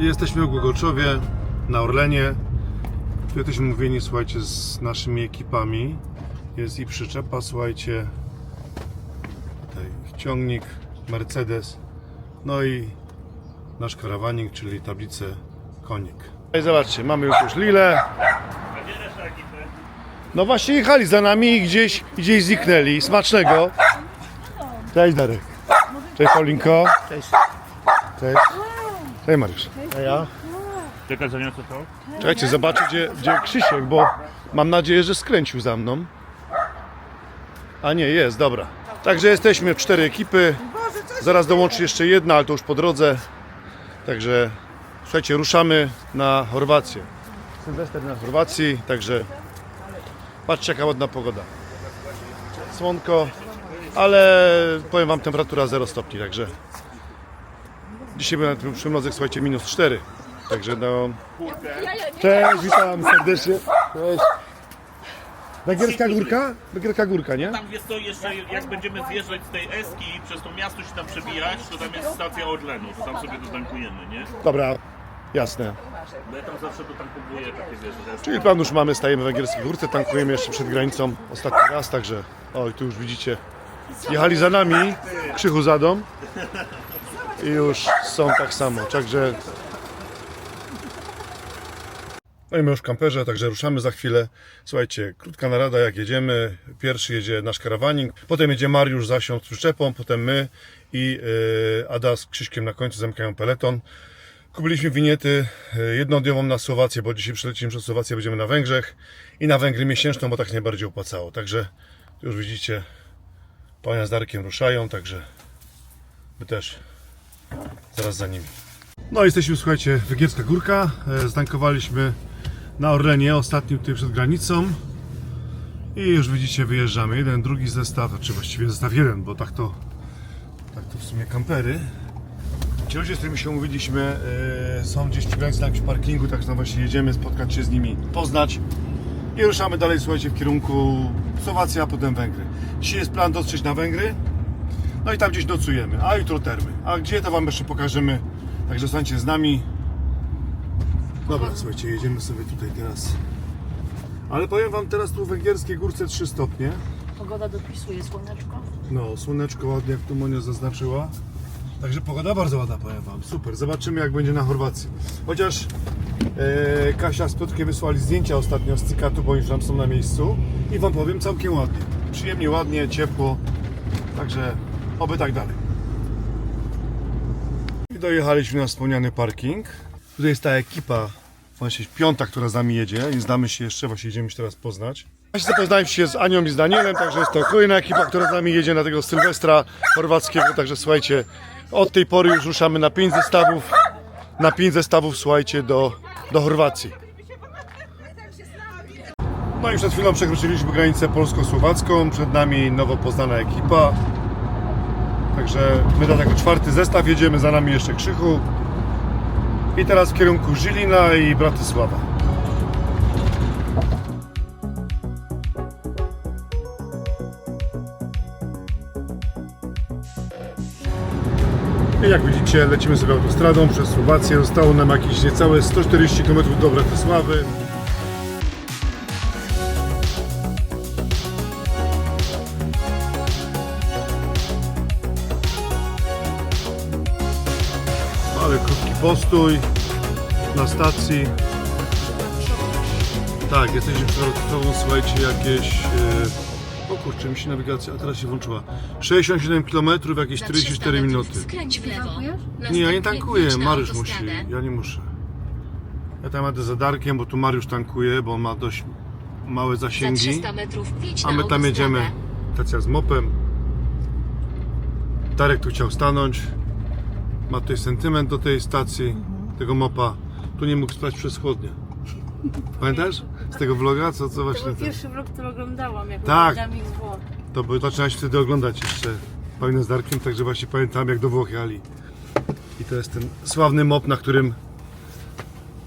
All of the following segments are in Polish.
Jesteśmy w Głogoczowie, na Orlenie. Tu jesteśmy umówieni, słuchajcie, z naszymi ekipami. Jest i przyczepa, słuchajcie. Tutaj ciągnik, Mercedes. No i nasz karawanik, czyli tablicę konik. I zobaczcie, mamy już już Lilę. No właśnie jechali za nami i gdzieś, gdzieś zniknęli. Smacznego. Cześć Darek. Cześć Paulinko. Cześć. Cześć. Cześć Mariusz. A ja? Czekaj, zaniosę to. Czekajcie, zobaczę gdzie, gdzie Krzysiek, bo mam nadzieję, że skręcił za mną. A nie, jest, dobra. Także jesteśmy cztery ekipy. Zaraz dołączy jeszcze jedna, ale to już po drodze. Także słuchajcie, ruszamy na Chorwację. Sylwester na Chorwacji, także patrzcie jaka ładna pogoda. Słonko, ale powiem wam temperatura 0 stopni, także dzisiaj był na tym przymrozek, słuchajcie, minus 4. Także no, Cześć, witam serdecznie. Cześć. Węgierska górka? Węgierska górka, nie? Tam jest to jeszcze, jak będziemy zjeżdżać z tej Eski i przez to miasto się tam przebijać, to tam jest stacja Orlenu, to tam sobie dotankujemy, nie? Dobra, jasne. Bo ja tam zawsze dotankowuję takie wiesz, że Czyli plan już mamy, stajemy w węgierskiej górce, tankujemy jeszcze przed granicą ostatni raz, także oj, tu już widzicie, jechali za nami, krzychu zadą i już są tak samo, także no i my już w kamperze, także ruszamy za chwilę. Słuchajcie, krótka narada jak jedziemy. Pierwszy jedzie nasz karawanik, potem jedzie Mariusz z Asią z przyczepą, potem my i yy, Ada z Krzyśkiem na końcu zamykają peleton. Kupiliśmy winiety yy, jednodniową na Słowację, bo dzisiaj przylecimy przez Słowację, będziemy na Węgrzech i na Węgry miesięczną, bo tak najbardziej opłacało. Także już widzicie, pania z Darkiem ruszają, także my też zaraz za nimi. No jesteśmy, słuchajcie, Węgierska Górka. E, Ztankowaliśmy na Orlenie, ostatnim tutaj przed granicą. I już widzicie, wyjeżdżamy. Jeden, drugi zestaw, czy właściwie zestaw jeden, bo tak to, tak to w sumie kampery. Ci ludzie, z którymi się umówiliśmy, e, są gdzieś przy granicy na jakimś parkingu, tak no właśnie jedziemy spotkać się z nimi, poznać. I ruszamy dalej, słuchajcie, w kierunku Słowacja, a potem Węgry. Dzisiaj jest plan dotrzeć na Węgry. No i tam gdzieś nocujemy, a jutro termy. A gdzie to Wam jeszcze pokażemy. Także zostańcie z nami. Dobra, słuchajcie, jedziemy sobie tutaj teraz. Ale powiem Wam teraz tu w węgierskiej górce 3 stopnie. Pogoda dopisuje słoneczko. No, słoneczko ładnie, jak tu Monia zaznaczyła. Także pogoda bardzo ładna, powiem Wam. Super, zobaczymy jak będzie na Chorwacji. Chociaż e, Kasia z Piotrkiem wysłali zdjęcia ostatnio z Cykatu, bo już tam są na miejscu. I Wam powiem, całkiem ładnie. Przyjemnie, ładnie, ciepło. Także oby tak dalej. I dojechaliśmy na wspomniany parking. Tutaj jest ta ekipa, właśnie piąta, która z nami jedzie. Nie znamy się jeszcze, właśnie jedziemy się teraz poznać. Właśnie zapoznałem się z Anią i z Danielem, także jest to kolejna ekipa, która z nami jedzie na tego Sylwestra chorwackiego. Także słuchajcie, od tej pory już ruszamy na 5 zestawów, na 5 zestawów, słuchajcie, do, do Chorwacji. No i przed chwilą przekroczyliśmy granicę polsko-słowacką, przed nami nowo poznana ekipa. Także my na jako czwarty zestaw jedziemy, za nami jeszcze Krzychu. I teraz w kierunku Żylina i Bratysława. I jak widzicie, lecimy sobie autostradą przez Słowację. Zostało nam jakieś niecałe 140 km do Bratysławy. Postój na stacji. Tak, jesteśmy przed Bratysławą, słuchajcie, jakieś... e, O kurczę, mi się nawigacja, a teraz się włączyła. 67 km, jakieś 44 minuty. Skręć w lewo. Nie, ja nie tankuję, Mariusz musi, ja nie muszę. Ja tam jadę za Darkiem, bo tu Mariusz tankuje, bo on ma dość małe Za zasięgi. 300 metrów wjedź A my tam jedziemy, stacja z mopem. Darek tu chciał stanąć. Ma tutaj sentyment do tej stacji, tego mopa. Tu nie mógł spać przez chłodnię. Pamiętasz? Z tego vloga, co, co To właśnie... był ten- pierwszy vlog, który oglądałam, jak Tak. oglądałam ich z Włoch. To by zaczynałeś wtedy oglądać jeszcze Pamiętam z Darkiem, także właśnie pamiętam jak do Włoch jechali. I to jest ten sławny mop, na którym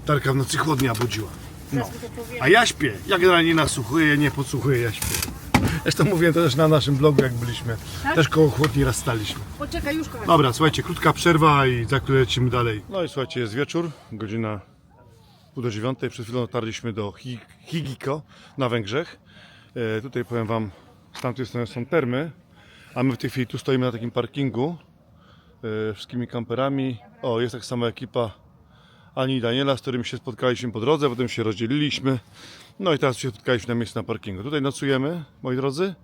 Darka w nocy chłodnia budziła. No. Teraz to. A ja śpię. Ja generalnie nie nasłuchuję, nie podsłuchuję, ja śpię. Zresztą mówiłem to też na naszym blogu, jak byliśmy. Też koło chłodni raz staliśmy. Poczekaj już kochani. Dobra, słuchajcie, krótka przerwa i za chwilę lecimy dalej. No i słuchajcie, jest wieczór, godzina pół do dziewiątej. Przed chwilą dotarliśmy do Hi- Higiko na Węgrzech. E, tutaj powiem Wam, z tamtej strony są termy, a my w tej chwili tu stoimy na takim parkingu e, wszystkimi kamperami. O, jest tak sama ekipa Ani Daniela, z którymi się spotkaliśmy po drodze, potem się rozdzieliliśmy. No i teraz się spotkaliśmy na miejscu na parkingu. Tutaj nocujemy, moi drodzy.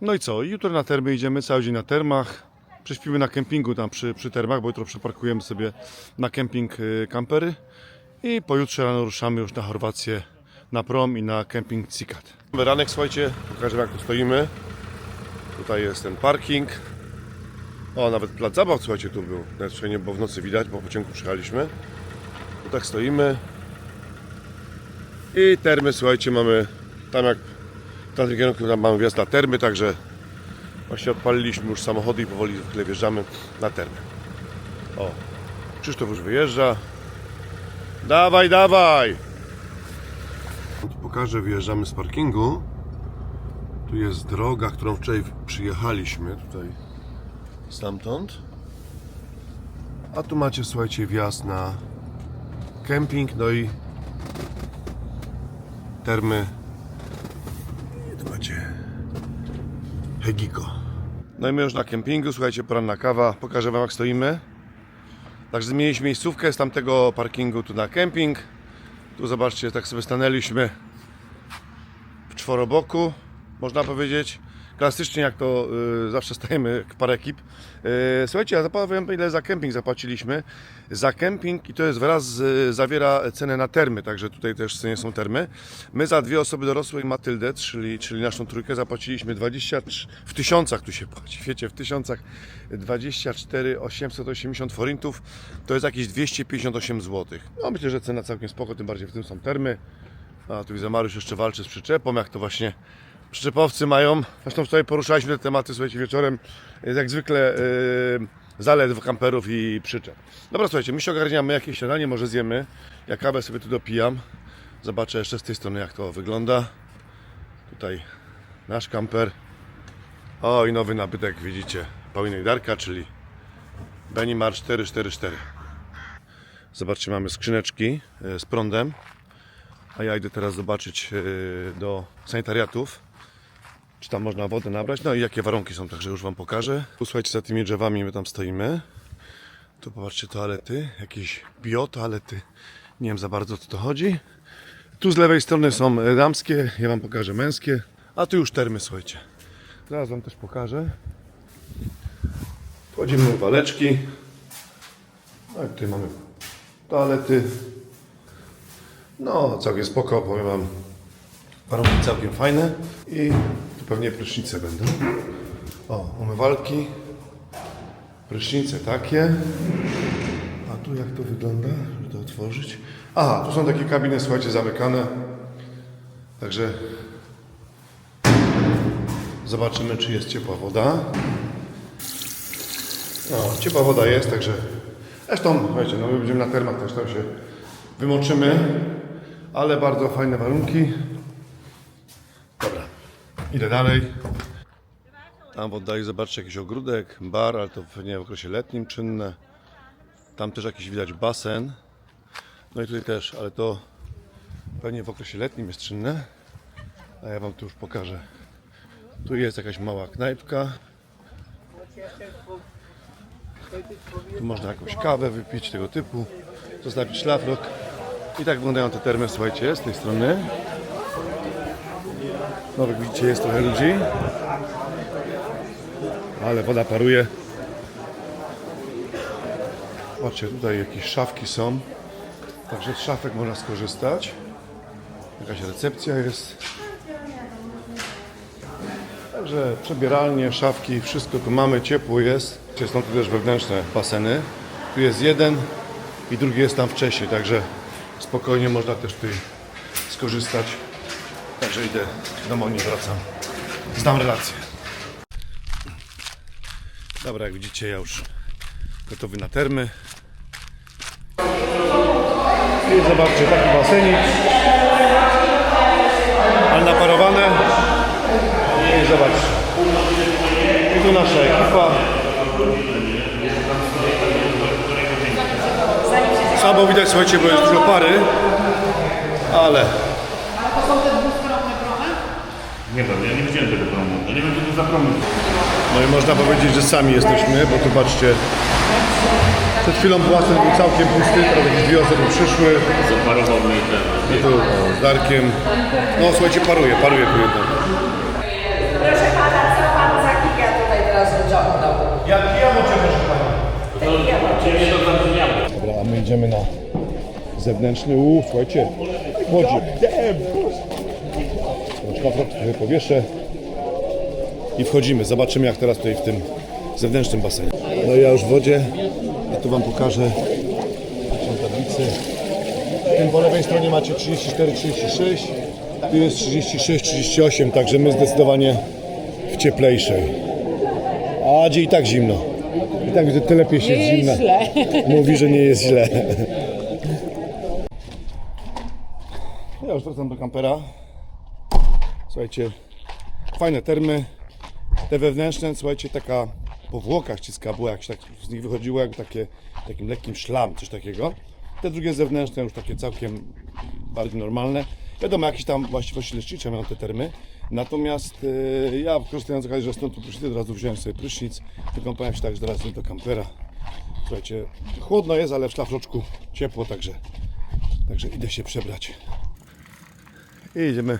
No i co? Jutro na termy idziemy, cały dzień na termach. Prześpimy na kempingu tam przy, przy termach, bo jutro przeparkujemy sobie na kemping y, kampery. I pojutrze rano ruszamy już na Chorwację, na prom i na kemping Cikat. Ranek, słuchajcie, pokażę jak tu stoimy. Tutaj jest ten parking. O, nawet plac zabaw, słuchajcie, tu był. Jeszcze nie było w nocy widać, bo po ciemku przyjechaliśmy. Tak stoimy. I termy, słuchajcie, mamy tam jak w tamtym kierunku tam mamy wjazd na termy, także właśnie odpaliliśmy już samochody i powoli wjeżdżamy na termy. O, Krzysztof już wyjeżdża. Dawaj, dawaj! Pokażę, wyjeżdżamy z parkingu. Tu jest droga, którą wczoraj przyjechaliśmy, tutaj stamtąd. A tu macie, słuchajcie, wjazd na kemping, no i termy tu macie Hegiko. No i my już na kempingu, słuchajcie, poranna kawa. Pokażę Wam jak stoimy. Także zmieniliśmy miejscówkę z tamtego parkingu tu na kemping. Tu zobaczcie, tak sobie stanęliśmy w czworoboku, można powiedzieć. Klasycznie jak to y, zawsze stajemy parę ekip. Y, słuchajcie, ja zapowiem ile za kemping zapłaciliśmy. Za kemping i to jest wraz z, zawiera cenę na termy, także tutaj też cenie są termy. My za dwie osoby dorosłe i Matyldę, czyli, czyli naszą trójkę zapłaciliśmy 23, w tysiącach tu się płaci, wiecie, w tysiącach 24 880 forintów, to jest jakieś 258 zł. No myślę, że cena całkiem spoko, tym bardziej w tym są termy. A tu widzę, Mariusz jeszcze walczy z przyczepą, jak to właśnie przyczepowcy mają. Zresztą wczoraj poruszaliśmy te tematy, słuchajcie, wieczorem. Jak zwykle yy, zalet kamperów i przyczep. Dobra, słuchajcie, my się ogarniamy, jakieś śniadanie może zjemy. Ja kawę sobie tu dopijam. Zobaczę jeszcze z tej strony, jak to wygląda. Tutaj nasz kamper. O, i nowy nabytek, widzicie, Paulina i Darka, czyli Benimar 444. Zobaczcie, mamy skrzyneczki e, z prądem. A ja idę teraz zobaczyć e, do sanitariatów, czy tam można wodę nabrać. No i jakie warunki są, także już Wam pokażę. Tu słuchajcie, za tymi drzewami my tam stoimy. Tu popatrzcie, toalety, jakieś biotoalety. Nie wiem za bardzo o co to chodzi. Tu z lewej strony są damskie, ja Wam pokażę męskie. A tu już termy, słuchajcie. Zaraz Wam też pokażę. Wchodzimy w waleczki. No i tutaj mamy toalety. No, całkiem spoko, powiem Wam. Warunki całkiem fajne. I pewnie prysznice będą. O, umywalki. Prysznice takie. A tu jak to wygląda, żeby to otworzyć? Aha, tu są takie kabiny, słuchajcie, zamykane. Także zobaczymy, czy jest ciepła woda. No, ciepła woda jest, także zresztą, słuchajcie, no my będziemy na termach, też tam się wymoczymy, ale bardzo fajne warunki. Idę dalej. Tam w oddali zobaczcie jakiś ogródek, bar, ale to pewnie w okresie letnim czynne. Tam też jakiś widać basen. No i tutaj też, ale to pewnie w okresie letnim jest czynne. A ja Wam tu już pokażę. Tu jest jakaś mała knajpka. Tu można jakąś kawę wypić tego typu, zostawić szlafrok. I tak wyglądają te termy, słuchajcie, z tej strony. No jak widzicie jest trochę ludzi. Ale woda paruje. Patrzcie, tutaj jakieś szafki są. Także z szafek można skorzystać. Jakaś recepcja jest. Także przebieralnie, szafki, wszystko tu mamy, ciepło jest. Są tu też wewnętrzne baseny. Tu jest jeden i drugi jest tam wcześniej, także spokojnie można też tutaj skorzystać. Także idę do Moni, wracam. Znam relację. Dobra, jak widzicie, ja już gotowy na termy. I zobaczcie, taki basenik. Ale naparowane. I zobacz. I tu nasza ekipa. Słabo widać, słuchajcie, bo jest dużo pary. Ale... Ale to są te dwóch nie wiem, ja nie widziałem tego promu. Ja nie wiem, co to za prom jest. no i można powiedzieć, że sami jesteśmy, bo tu patrzcie, przed chwilą basen był całkiem pusty, teraz jakieś dwie osoby przyszły, Zaparował mnie ten. my tu o, z Darkiem, no słuchajcie, paruje, paruje tu jednak. Proszę pana, co pan za kija tutaj teraz wyciągnął? Jak ja proszę Pani? Ciebie to zabrzmiało. Dobra, a my idziemy na zewnętrzny łów, słuchajcie, chodzi. Trochę powieszę i wchodzimy. Zobaczymy jak teraz tutaj w tym zewnętrznym basenie. No ja już w wodzie i tu Wam pokażę Patrzcie tablicy. W tym po lewej stronie macie 34, 36, tu jest 36, 38, także my zdecydowanie w cieplejszej. A gdzie i tak zimno. I tak widzę, tyle lepiej się z zimna. Mówi, że nie jest źle. Ja już wracam do kampera. Słuchajcie, fajne termy. Te wewnętrzne, słuchajcie, taka powłoka ściska była, jak tak z nich wychodziło, jak takie, takim lekkim szlam, coś takiego. Te drugie zewnętrzne już takie całkiem bardziej normalne. Wiadomo, jakieś tam właściwości lecznicze mają te termy. Natomiast yy, ja korzystając z okazji, że stąd tu przyszedłem, od razu wziąłem sobie prysznic. Wykąpałem się tak, że teraz do kampera. Słuchajcie, chłodno jest, ale w szlafroczku ciepło, także, także idę się przebrać. I idziemy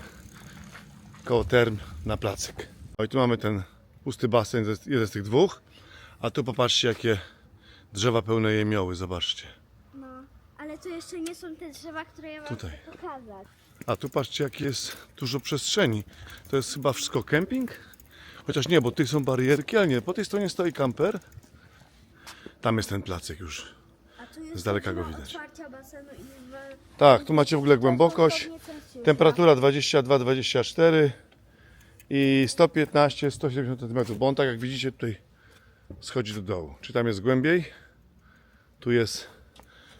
koło term na placyk. No i tu mamy ten pusty basen, jeden z tych dwóch. A tu popatrzcie, jakie drzewa pełne jemioły, zobaczcie. No, ale to jeszcze nie są te drzewa, które ja wam Tutaj. pokazać. A tu patrzcie, jak jest dużo przestrzeni. To jest chyba wszystko kemping? Chociaż nie, bo tu są barierki, ale nie. Po tej stronie stoi kamper. Tam jest ten placyk już. A tu jest Z daleka go widać. basenu i. Tak, tu macie w ogóle głębokość. Temperatura 22-24 i 115-170 cm, bo on tak jak widzicie tutaj schodzi do dołu. Czy tam jest głębiej? Tu jest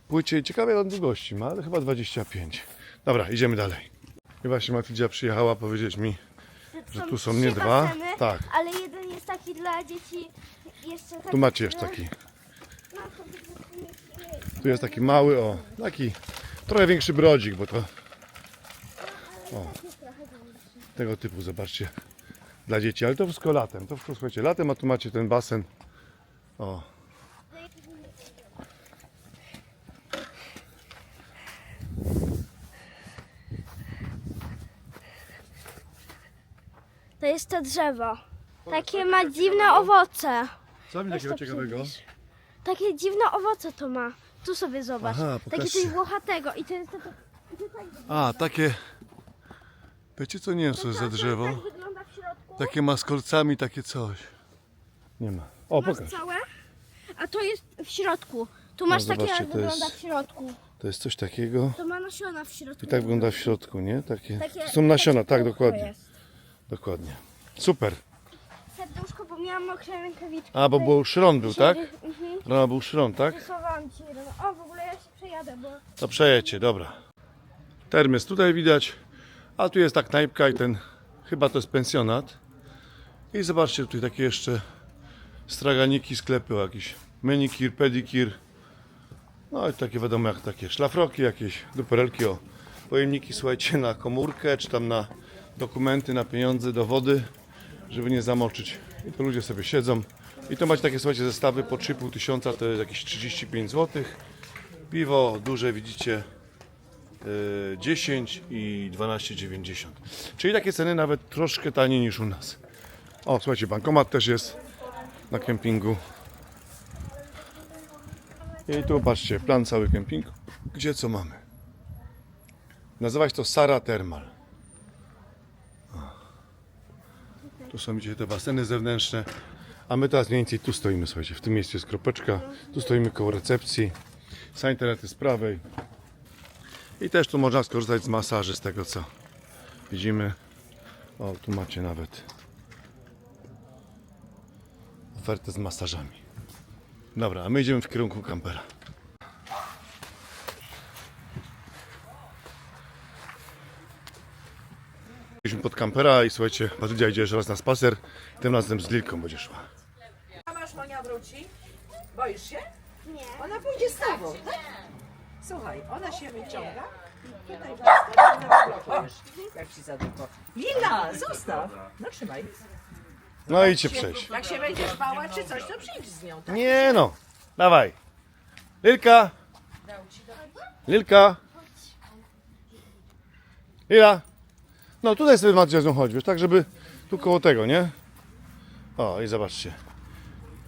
płyciej. Ciekawe on długości ma, ale chyba 25. Dobra, idziemy dalej. I właśnie Matilda przyjechała powiedzieć mi, że tu są nie dwa. baseny, Tak, Ale jeden jest taki dla dzieci jeszcze taki... tu macie jeszcze taki. No, Tu jest taki mały, o, taki trochę większy brodzik, bo to o, tego typu, zobaczcie, dla dzieci, ale to wszystko latem, to wszystko słuchajcie, latem, a tu macie ten basen, o, To jest to drzewo. Takie ma dziwne owoce. co mi takiego ciekawego? Takie dziwne owoce to ma. Tu sobie zobacz. Aha, Takie pokażcie. coś włochatego. I to jest to, to, A, takie, wiecie co, nie wiem co jest za drzewo, tak wygląda w środku. takie ma z kolcami, takie coś, nie ma, o Masz pokaż, całe, a to jest w środku. Tu masz takie, No, zobaczcie, jak to wygląda jest- w środku. to jest coś takiego, To ma nasiona w środku. i tak wygląda w środku, nie, takie, Takie- to są nasiona, tak, dokładnie, jest. dokładnie, super. Serduszko, bo miałam mokre rękawiczki. A, bo był szron był, tak? Mhm. Rano był szron, tak? Rysowałam ci. O, w ogóle ja się przejadę, bo... To przejedźcie, dobra. Termys tutaj widać, a tu jest ta knajpka i ten, chyba to jest pensjonat. I zobaczcie tutaj takie jeszcze straganiki, sklepy, o, jakiś menikir, pedikir. No i takie wiadomo jak takie szlafroki, jakieś duperelki, o pojemniki słuchajcie na komórkę, czy tam na dokumenty, na pieniądze, do wody, żeby nie zamoczyć. I to ludzie sobie siedzą. I to macie takie słuchajcie zestawy po 3,5 tysiąca, to jest jakieś 35 zł. Piwo duże widzicie 10 i 12,90. Czyli takie ceny nawet troszkę taniej niż u nas. O, słuchajcie, bankomat też jest na kempingu. I tu patrzcie, plan cały kempingu. Gdzie co mamy? Nazywa się to Sara Thermal. Tu są widzicie te baseny zewnętrzne. A my teraz mniej więcej tu stoimy, słuchajcie. W tym miejscu jest kropeczka. Tu stoimy koło recepcji. Sanitaret jest z prawej. I też tu można skorzystać z masaży, z tego co widzimy. O, tu macie nawet ofertę z masażami. Dobra, a my idziemy w kierunku kampera. Byliśmy pod kampera i słuchajcie, Patrycja idzie jeszcze raz na spacer. Tym razem z Lilką będzie szła. A masz Monia wróci? Boisz się? Nie. Ona pójdzie z tobą, tak? Słuchaj, ona się wyciąga i tutaj właśnie zablokujesz, jak ci za długo. Lila, zostaw! No trzymaj. No idźcie przejść. Jak się będziesz bała czy coś, to przyjdź z nią. Tak? Nie no, dawaj. Lilka. Lilka. Lila. No tutaj sobie Macia z nią chodź, wiesz, tak żeby tu koło tego, nie? O i zobaczcie.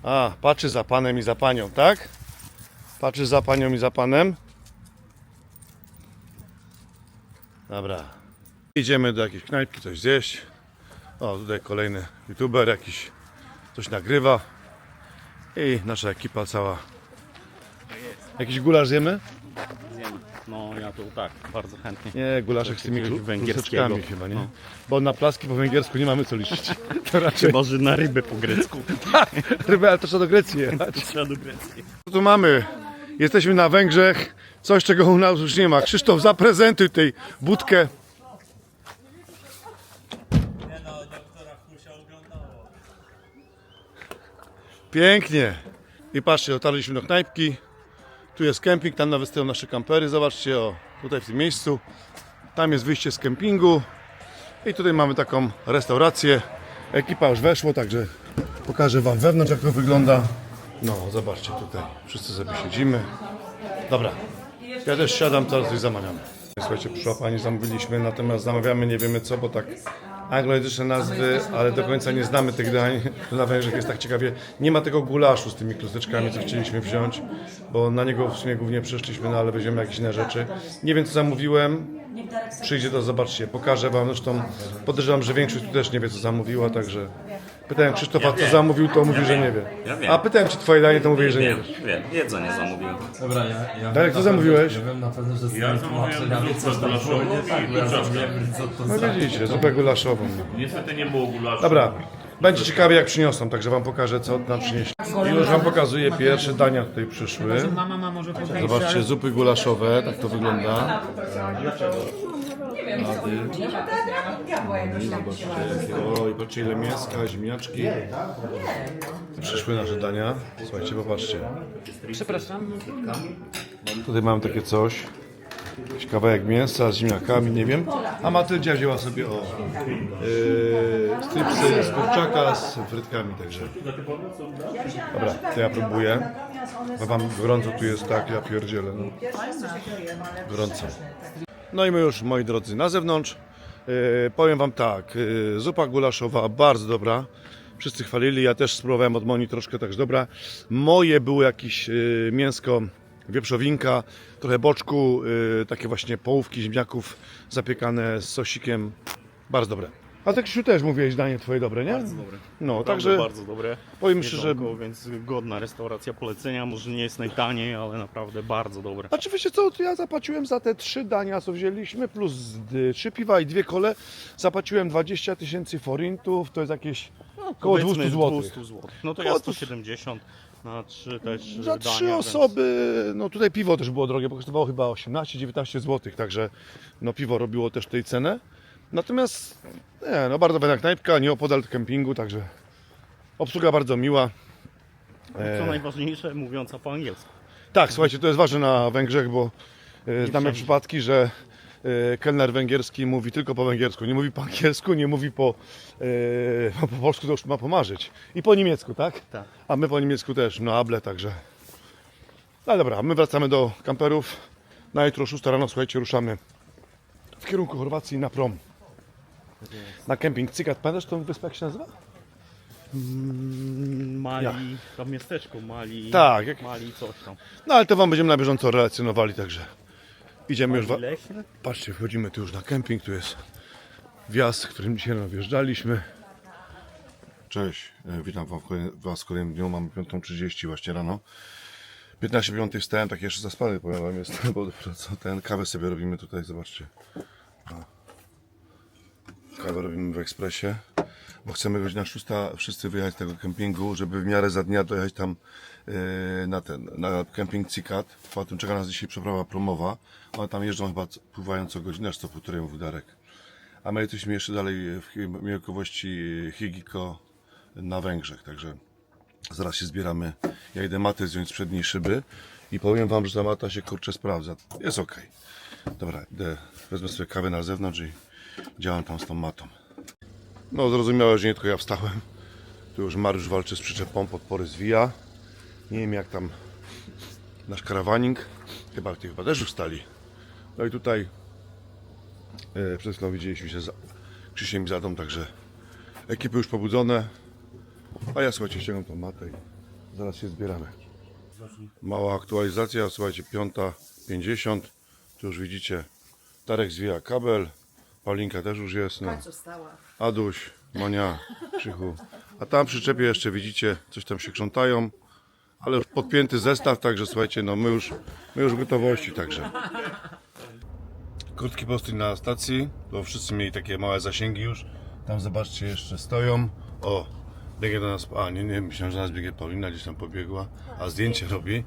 A, patrzy za panem i za panią, tak? Patrzy za panią i za panem. Dobra. Idziemy do jakiejś knajpki coś zjeść. O, tutaj kolejny youtuber jakiś coś nagrywa. I nasza ekipa cała. Jakiś gulasz zjemy? Zjem. No ja to tak, bardzo chętnie. Nie, gulaszek z tymi Jakiegoś kru- węgierskiego. kluseczkami chyba, nie? No. Bo na plaski po węgiersku nie mamy co liczyć. To raczej Chyba, że na rybę po grecku. ryby, ale to trzeba do Grecji jechać. Trzeba do Grecji. Co tu mamy? Jesteśmy na Węgrzech. Coś, czego u nas już nie ma. Krzysztof, zaprezentuj tej budkę. Pięknie. I patrzcie, dotarliśmy do knajpki. Tu jest kemping, tam nawet stoją nasze kampery. Zobaczcie, o, tutaj w tym miejscu. Tam jest wyjście z kempingu. I tutaj mamy taką restaurację. Ekipa już weszło, także pokażę Wam wewnątrz, jak to wygląda. No, zobaczcie tutaj. Wszyscy sobie siedzimy. Dobra. Ja też siadam, teraz coś zamawiamy. Słuchajcie, przyszła Pani, zamówiliśmy, natomiast zamawiamy nie wiemy co, bo tak anglojęzyczne nazwy, ale do końca nie znamy tych dań. Na Węgrzech jest tak ciekawie. Nie ma tego gulaszu z tymi klusteczkami, co chcieliśmy wziąć, bo na niego w sumie głównie przyszliśmy, no ale weźmiemy jakieś inne rzeczy. Nie wiem co zamówiłem. Przyjdzie to, zobaczcie, pokażę Wam. Zresztą podejrzewam, że większość tu też nie wie co zamówiła, także pytałem Krzysztofa, co zamówił, to mówi, że nie wie. Ja wiem. A pytałem Cię Twoje danie, to mówię, że nie Wiem, wiesz. wiem, jedzenie zamówiłem. Dobra, ja, ja Darek, co wiem zamówiłeś? Ja wiem na pewno, że z Ja tym zamówiłem tłumaczeniem zupę coś tam gulaszową było nie tak, i bo ja kurczaczka. rozumiem, co to No za... widzicie, zupę gulaszową. Niestety nie było gulaszu. Dobra, będzie ciekawie jak przyniosą, także Wam pokażę co nam przynieśli. I już Wam pokazuję pierwsze dania tutaj przyszły. Zobaczcie, zupy gulaszowe, tak to wygląda. Oj, patrzcie ile mięska, ziemniaczki. Przyszły nasze dania. Słuchajcie, popatrzcie. Przepraszam. Tutaj mamy takie coś. Jakiś kawałek mięsa z ziemniakami, nie wiem. A Matyldzia wzięła sobie o yy, stripsy z kurczaka z frytkami, także. Dobra, to ja próbuję. No wam gorąco tu jest tak, ja pierdzielę. No. Gorąco. No i my już, moi drodzy, na zewnątrz. Yy, powiem wam tak, yy, zupa gulaszowa bardzo dobra. Wszyscy chwalili, ja też spróbowałem od Moni troszkę, także dobra. Moje było jakieś yy, mięsko, wieprzowinka, trochę boczku, yy, takie właśnie połówki ziemniaków zapiekane z sosikiem. Bardzo dobre. A tak Krzysiu też mówiłeś danie twoje dobre, nie? Bardzo dobre. No, Naprawdę także bardzo dobre. powiem szczerze, Jedzonko, więc godna restauracja polecenia. Może nie jest najtaniej, ale naprawdę bardzo dobre. Znaczy wiecie co, to ja zapłaciłem za te trzy dania, co wzięliśmy, plus trzy piwa i dwie kole, zapłaciłem 20 tysięcy forintów, to jest jakieś około 200 Powiedzmy zł. 200 zł. No to ja tu- 170 na trzy też Za dania, trzy więc- osoby, no tutaj piwo też było drogie, bo kosztowało chyba 18-19 zł, także no piwo robiło też tej cenę. Natomiast, nie, no bardzo fajna knajpka, nieopodal kempingu, także obsługa bardzo miła. Co najważniejsze, mówiąca po angielsku. Tak, słuchajcie, to jest ważne na Węgrzech, bo e, znamy przypadki, że e, kelner węgierski mówi tylko po węgiersku, nie mówi po angielsku, nie mówi po, e, po polsku, to już ma pomarzyć. I po niemiecku, tak? Tak. A my po niemiecku też, no able, także. No dobra, my wracamy do kamperów. Na jutro 6 rano, słuchajcie, ruszamy w kierunku Chorwacji na prom. Na kemping Cykat. Pamiętasz tą wyspę, jak się nazywa? Mali, Ja. tam miasteczko Mali. Tak, jak- Mali coś tam. No ale to Wam będziemy na bieżąco relacjonowali, także idziemy już. Wa- Leśne? Patrzcie, wchodzimy tu już na kemping, tu jest wjazd, którym dzisiaj rano wjeżdżaliśmy. Cześć, e, witam wam w kolej- Was w kolejnym dniu, mamy 5.30 właśnie rano. 15 piątej wstałem, tak jeszcze zaspany powiem wam jest, bo dopiero co ten kawę sobie robimy tutaj, zobaczcie. O. Kawę robimy w ekspresie, bo chcemy godzina 6 wszyscy wyjechać z tego kempingu, żeby w miarę za dnia dojechać tam e, na ten, na kemping Cikat. Po tym czeka nas dzisiaj przeprawa promowa, ale tam jeżdżą chyba pływają co godzinę, co półtorej mówił Darek. A my jesteśmy jeszcze dalej w miejscowości Higiko na Węgrzech, także zaraz się zbieramy. Ja idę matę zdjąć z przedniej szyby i powiem Wam, że ta mata się kurczę sprawdza. Jest ok. Dobra, idę, wezmę sobie kawę na zewnątrz i działam tam z tą matą. No zrozumiałe, że nie tylko ja wstałem. Tu już Mariusz walczy z przyczepą, podpory zwija. Nie wiem jak tam nasz karawaning. Chyba chyba też już wstali. No i tutaj e, przed chwilą widzieliśmy się z Krzysiem i Zadą, także ekipy już pobudzone. A ja słuchajcie, ściągam tą matę i zaraz się zbieramy. Mała aktualizacja, słuchajcie, 5.50. Tu już widzicie, Tarek zwija kabel, Paulinka też już jest, no. Została. Aduś, Monia, Krzychu. A tam przy przyczepie jeszcze widzicie, coś tam się krzątają, ale już podpięty zestaw, także słuchajcie, no my już, my już gotowości, także. Krótki postój na stacji, bo wszyscy mieli takie małe zasięgi już. Tam zobaczcie, jeszcze stoją. O, biegnie do nas, a nie, nie, myślałem, że nas biegnie Paulina, gdzieś tam pobiegła, a zdjęcie robi.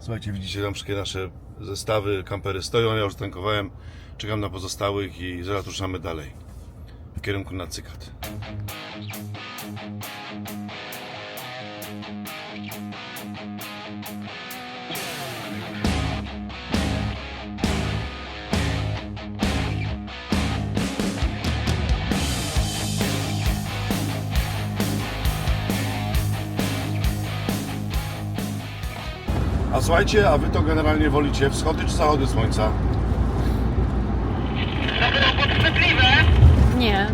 Słuchajcie, widzicie tam wszystkie nasze zestawy, kampery stoją, ja już tankowałem, czekam na pozostałych i zaraz ruszamy dalej w kierunku na Cykat. A słuchajcie, a wy to generalnie wolicie wschody czy zachody słońca? Nie.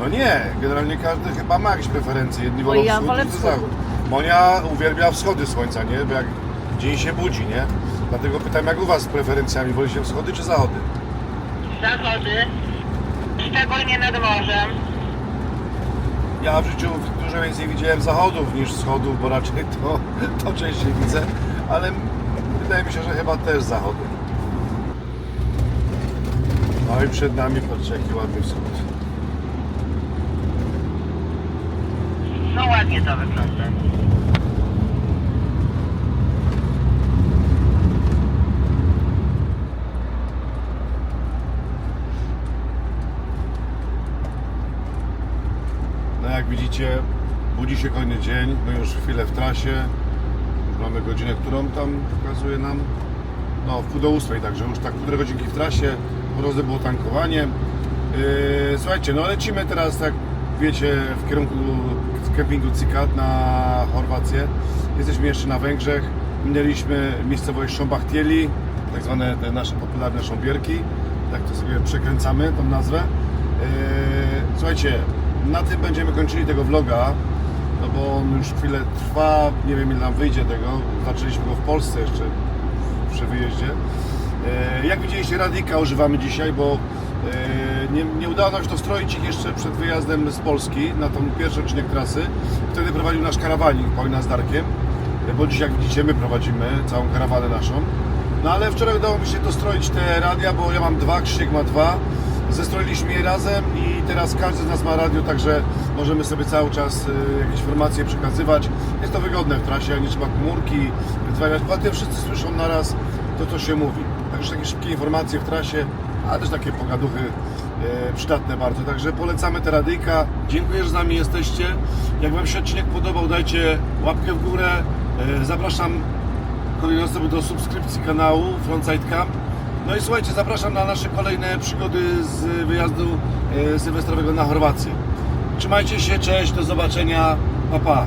No nie, generalnie każdy chyba ma jakieś preferencje. Jedni wolą ja wschód, wolę wschód. zachód. Monia uwielbia wschody słońca, nie? Bo jak dzień się budzi, nie? Dlatego pytam, jak u was z preferencjami? Wolicie wschody czy zachody? zachody, szczególnie nad morzem. Ja w życiu dużo więcej widziałem zachodów niż wschodów, bo raczej to, to częściej widzę, ale wydaje mi się, że chyba też zachody. No i przed nami, patrzcie, jaki ładny wschód. No ładnie to wygląda. No jak widzicie, budzi się kolejny dzień, my już chwilę w trasie. Mamy godzinę, którą tam pokazuje nam. No, w pół do ósmej, także już tak półtorej godzinki w trasie. Po drodze było tankowanie. Yy, słuchajcie, no lecimy teraz, tak wiecie, w kierunku kempingu Cykat na Chorwację. Jesteśmy jeszcze na Węgrzech. Minęliśmy miejscowość Szombachtieli, tak zwane te nasze popularne sząbierki. Tak to sobie przekręcamy, tą nazwę. Yy, słuchajcie, na tym będziemy kończyli tego vloga, no bo on już chwilę trwa, nie wiem ile nam wyjdzie tego. Zaczęliśmy go w Polsce jeszcze przy wyjeździe. E, Jak widzieliście, radika używamy dzisiaj, bo e, nie, nie udało nam się dostroić ich jeszcze przed wyjazdem z Polski na ten pierwszy odcinek trasy. Wtedy prowadził nasz karawanik Paulina z Darkiem, e, bo dzisiaj jak widzicie my prowadzimy całą karawanę naszą. No ale wczoraj udało mi się dostroić te radia, bo ja mam dwa, Krzysiek ma dwa. Zestroiliśmy je razem i teraz każdy z nas ma radio, także możemy sobie cały czas e, jakieś informacje przekazywać. Jest to wygodne w trasie, nie trzeba komórki wydzwaniać, poza tym wszyscy słyszą naraz to, co się mówi. Także takie szybkie informacje w trasie, a też takie pogaduchy e, przydatne bardzo. Także polecamy te radyjka. Dziękuję, że z nami jesteście. Jak Wam się odcinek podobał, dajcie łapkę w górę. E, zapraszam kolejne osoby do subskrypcji kanału Frontside Camp. No i słuchajcie, zapraszam na nasze kolejne przygody z wyjazdu e, sylwestrowego na Chorwację. Trzymajcie się, cześć, do zobaczenia, pa pa.